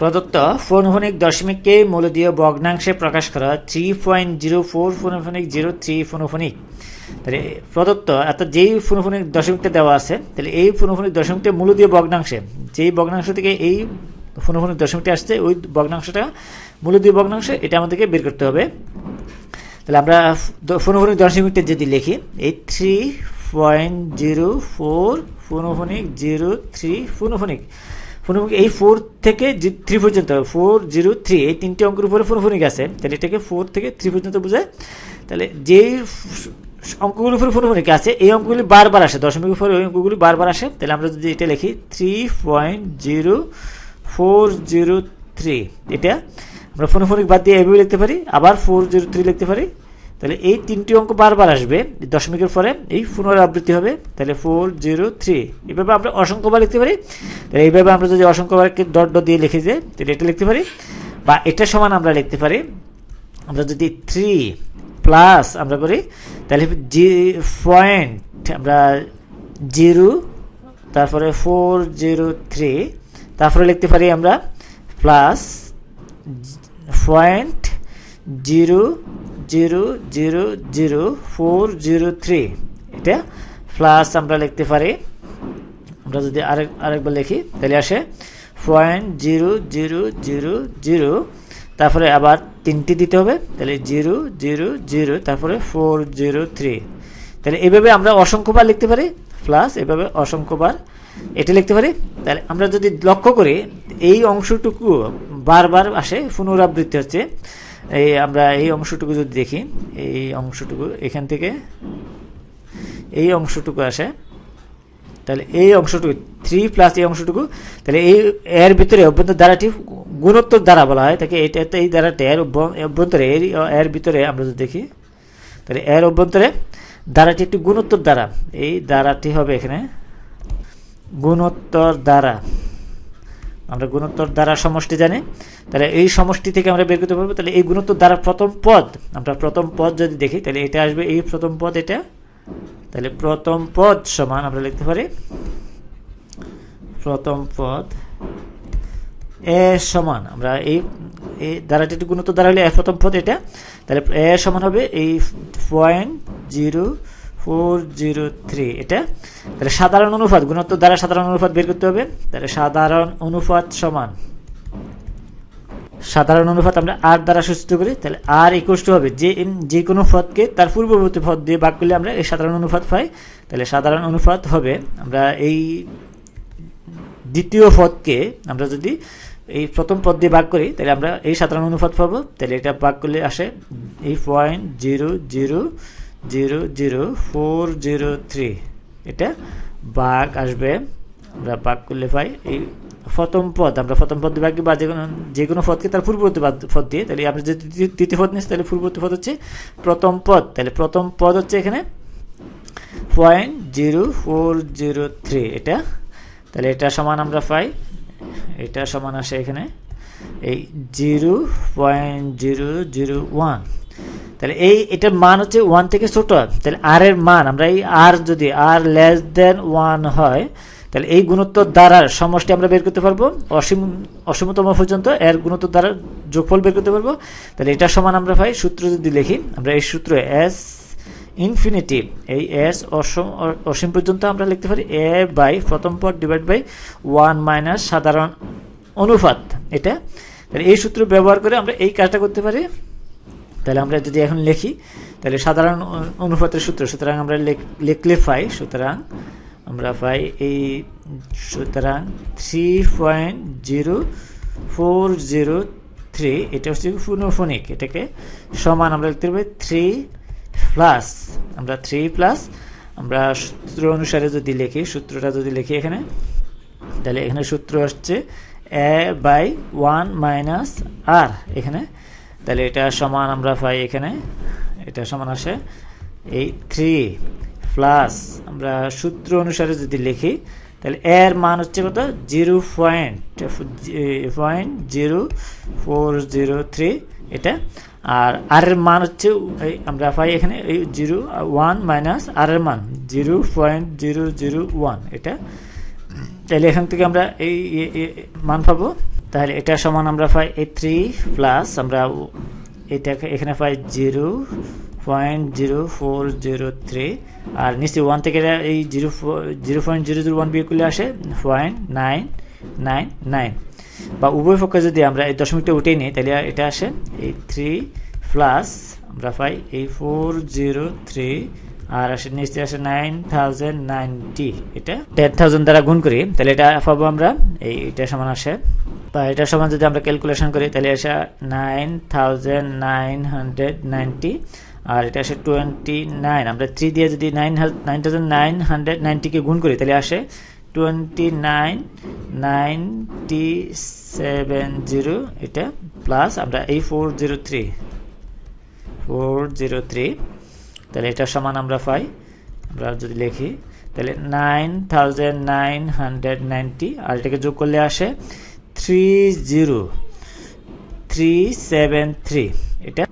প্রদত্ত ফোনফোনিক দশমিককে মূলদীয় ভগ্নাংশে প্রকাশ করা থ্রি পয়েন্ট জিরো ফোর ফোনফোনিক জিরো থ্রি ফোনফোনিক। তাহলে প্রদত্ত অর্থাৎ যেই ফোনফোনিক দশমিকটা দেওয়া আছে, তাহলে এই ফোনফোনিক দশমিকটা মূলদীয় ভগ্নাংশে, যেই ভগ্নাংশ থেকে এই ফোনফোনিক দশমিকটা আসছে, ওই ভগ্নাংশটা মূলদীয় ভগ্নাংশ, এটা আমাদেরকে বের করতে হবে। তাহলে আমরা ফোনোফোনিক দশমিকটা যদি লিখি, এই থ্রি পয়েন্ট জিরো ফোর ফোনোফোনিক জিরো থ্রি ফোনোফোনিক ফোনোফোনিক এই ফোর থেকে থ্রি পর্যন্ত ফোর জিরো থ্রি এই তিনটে অঙ্কের উপরে ফোনোফোনিক আছে তাহলে এটাকে ফোর থেকে থ্রি পর্যন্ত বোঝায়। তাহলে যেই অঙ্কগুলোর উপরে ফোনোফোনিক আছে এই অঙ্কগুলি বারবার আসে দশমিক উপরে ওই অঙ্কগুলি বারবার আসে। তাহলে আমরা যদি এটা লিখি three point zero four zero three এটা আমরা ফোনোফোনিক বাদ দিয়ে এভাবে লিখতে পারি, আবার ফোর জিরো থ্রি লিখতে পারি। তাহলে এই তিনটি অঙ্ক বারবার আসবে দশমিকের পরে এই পুনরাবৃত্তি হবে, তাহলে ফোর জিরো থ্রি এইভাবে আমরা অসংখ্যবার লিখতে পারি। তাহলে এইভাবে আমরা যদি অসংখ্যবারকে ডট ডট দিয়ে লিখে যাই তাহলে এটা লিখতে পারি। বা এটা সমান আমরা লিখতে পারি। আমরা যদি থ্রি প্লাস আমরা করি, তাহলে জি পয়েন্ট আমরা জিরো তারপরে ফোর জিরো থ্রি তারপরে লিখতে পারি আমরা plus point zero zero zero zero, four, zero, three. এটা প্লাস আমরা লিখতে পারি। আমরা যদি আরেক, আরেকবার লিখি, তাহলে আসে point zero zero zero zero. তারপরে আবার তিনটি দিতে হবে, তাহলে জিরো জিরো জিরো, তারপরে ফোর, জিরো, থ্রি। তাহলে এভাবে আমরা অসংখ্যবার লিখতে পারি প্লাস এভাবে অসংখ্যবার এটা লিখতে পারি। তাহলে আমরা যদি লক্ষ্য করি, এই অংশটুকু বারবার আসে, পুনরাবৃত্তি হচ্ছে। এই আমরা এই অংশটুকু যদি দেখি, এই অংশটুকু এখান থেকে এই অংশটুকু আসে, তাহলে এই অংশটুকু থ্রি প্লাস এই অংশটুকু, তাহলে এই এর ভিতরে অভ্যন্তর দ্বারাটি গুণোত্তর দ্বারা বলা হয়, তাকে এটা এই দ্বারাটি এর অভ্যন্তরে এর এর ভিতরে আমরা যদি দেখি, তাহলে এর অভ্যন্তরে দ্বারাটি একটি গুণোত্তর দ্বারা, এই দ্বারাটি হবে এখানে গুণোত্তর দ্বারা। আমরা গুণোত্তর দ্বারা সমষ্টি জানি, তাহলে এই সমষ্টি থেকে আমরা বের করতে পারব। তাহলে এই গুণোত্তর দ্বারা প্রথম পদ, আমরা প্রথম পদ যদি দেখি, তাহলে এটা আসবে, এই প্রথম পদ এটা। তাহলে প্রথম পদ সমান আমরা লিখতে পারি, প্রথম পদ এ সমান, আমরা এই এই দ্বারাটি গুণোত্তর দ্বারা হলে প্রথম পদ এটা, তাহলে এ সমান হবে, এই point zero four zero three এটা? তাহলে সাধারণ অনুপাত গুণত্ব দ্বারা সাধারণ অনুপাত বের করতে হবে। তাহলে সাধারণ অনুপাত সমান। সাধারণ অনুপাত আমরা আর দ্বারা সূচিত করি, তাহলে আর ইকুয়াস টু হবে। যে যে কোনো পদকে তার পূর্ববর্তী পদ দিয়ে ভাগ করলে আমরা এই সাধারণ অনুপাত পাই। তাহলে সাধারণ অনুপাত হবে, আমরা এই দ্বিতীয় পদকে আমরা যদি এই প্রথম পদ দিয়ে ভাগ করি, তাহলে আমরা এই সাধারণ অনুপাত পাবো। তাহলে এটা ভাগ করলে আসে এই point zero zero zero zero four zero three. এটা বাঘ আসবে। আমরা বাঘ করলে পাই এই প্রথম পদ, আমরা প্রথম পদ বাকি বা যে কোনো যে কোনো পদকে তার পূর্ববর্তী পদ দিয়ে। তাহলে আমরা যদি তৃতীয় পদ নিচ্ছি তাহলে পূর্ববর্তী পদ হচ্ছে প্রথম পদ। তাহলে প্রথম পদ হচ্ছে এখানে point zero four zero three এটা, তাহলে এটা সমান আমরা পাই, এটা সমান আসে এখানে। এই zero point zero zero one তাহলে এই, এটার মান হচ্ছে ওয়ান থেকে ছোট। তাহলে আর এর মান, আমরা এই আর যদি আর লেস দেন ওয়ান হয়, তাহলে এই গুণোত্তর দ্বারার সমষ্টি আমরা বের করতে পারব। অসীম, অসীমতম পর্যন্ত এর গুণোত্তর দ্বারা যোগফল বের করতে পারব। তাহলে এটা সমান আমরা পাই সূত্র যদি লিখি, আমরা এই সূত্র এস ইনফিনিটিভ এই এস অসম, অসীম পর্যন্ত আমরা লিখতে পারি এ বাই প্রথম পদ ডিভাইড বাই ওয়ান মাইনাস সাধারণ অনুপাত এটা। তাহলে এই সূত্র ব্যবহার করে আমরা এই কাজটা করতে পারি। তাহলে আমরা যদি এখন লিখি, তাহলে সাধারণ অনুপাতের সূত্র, সুতরাং আমরা লিখলে পাই, সুতরাং আমরা পাই এই, সুতরাং three point zero four zero three এটা হচ্ছে ফুনোফোনিক এটাকে সমান আমরা লিখতে পারি থ্রি প্লাস আমরা থ্রি প্লাস আমরা সূত্র অনুসারে যদি লিখি, সূত্রটা যদি লিখি এখানে, তাহলে এখানে সূত্র হচ্ছে a by one minus r এখানে তাহলে এটা সমান আমরা পাই এখানে। এটা সমান আসে এই থ্রি প্লাস আমরা সূত্র অনুসারে যদি লিখি, তাহলে এর মান হচ্ছে কত? Zero point point zero four zero three এটা। আর আর এর মান হচ্ছে আমরা পাই এখানে, এই জিরো ওয়ান মাইনাস আর এর মান zero point zero zero one এটা। তাহলে এখান থেকে আমরা এই মান পাবো। তাহলে এটা সমান আমরা পাই এই থ্রি প্লাস আমরা এটা এখানে পাই zero point zero four zero three আর নিশ্চয়ই ওয়ান থেকে এই zero zero point zero zero one বিয়ে করলে আসে পয়েন্ট নাইন নাইন নাইন বা উভয় পক্ষে যদি আমরা এই দশমিকটা উঠেই নিই, তাহলে এটা আসে এই থ্রি প্লাস আমরা পাই এই ফোর জিরো থ্রি আর আসে নিচে আসে নাইন থাউজেন্ড নাইনটি এটা টেন থাউজেন্ড দ্বারা গুণ করি, তাহলে এটা পাবো আমরা, এই এটা সমান আসে বা এটা সমান যদি আমরা ক্যালকুলেশন করি, তাহলে আসে nine thousand nine hundred ninety আর এটা আসে টোয়েন্টি নাইন আমরা থ্রি দিয়ে যদি nine nine thousand nine hundred নাইনটিকে গুণ করি, তাহলে আসে twenty nine ninety seven zero এটা প্লাস আমরা এই four zero three four zero three তাহলে এটা সমান আমরা পাই, আমরা যদি লিখি, তাহলে nine thousand nine hundred ninety আর এটাকে যোগ করলে আসে three zero three seven three এটা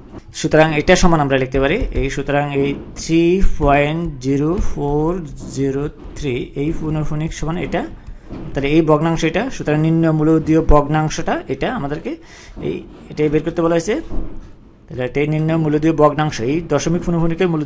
সুতরাং এটা সমান আমরা লিখতে পারি, এই সুতরাং এই three point zero four zero three এই পুনর্ফনিক সমান এটা, তাহলে এই ভগ্নাংশ এটা, সুতরাং নিম্ন মূলদীয় ভগ্নাংশটা এটা আমাদেরকে এই, এটাই বের করতে বলা হয়েছে। তাহলে এটাই নির্ণয় মূলদীয় ভগ্নাংশ, এই দশমিক পুনঃফনিকের মূলদীয়